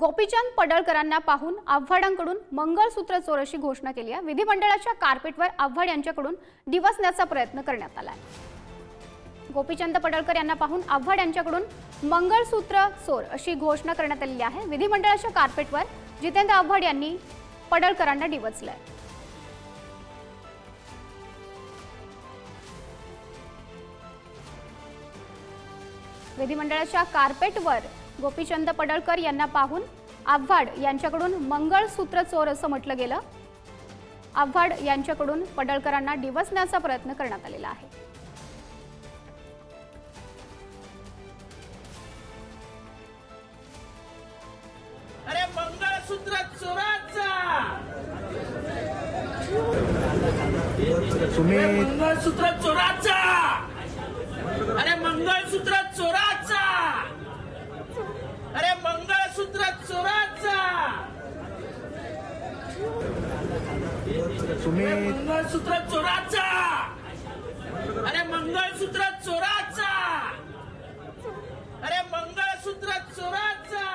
गोपीचंद पडळकरांना पाहून आव्हाडांकडून मंगळसूत्र चोर अशी घोषणा केली आहे. विधिमंडळाच्या कार्पेटवर आव्हाड यांच्याकडून दिवसण्याचा प्रयत्न करण्यात आला आहे. गोपीचंद पडळकर यांना पाहून आव्हाड यांच्याकडून मंगळसूत्र चोर अशी घोषणा करण्यात आलेली आहे. विधिमंडळाच्या कार्पेटवर जितेंद्र आव्हाड यांनी पडळकरांना डिवचलंय. विधिमंडळाच्या कार्पेटवर गोपीचंद पडळकर यांना पाहून आव्हाड यांच्याकडून मंगळसूत्र चोर असं म्हटलं गेलं. आव्हाड यांच्याकडून पडळकरांना डिवचण्याचा प्रयत्न करण्यात आलेला आहे. अरे मंगळसूत्र चोराचा! तुम्ही अरे मंगळसूत्र चोराचा अरे मंगळसूत्र चोराचा अरे मंगळसूत्र चोराचा तुम्ही मंगळसूत्र चोराचा! अरे मंगळसूत्र चोराचा! अरे मंगळसूत्र चोराचा!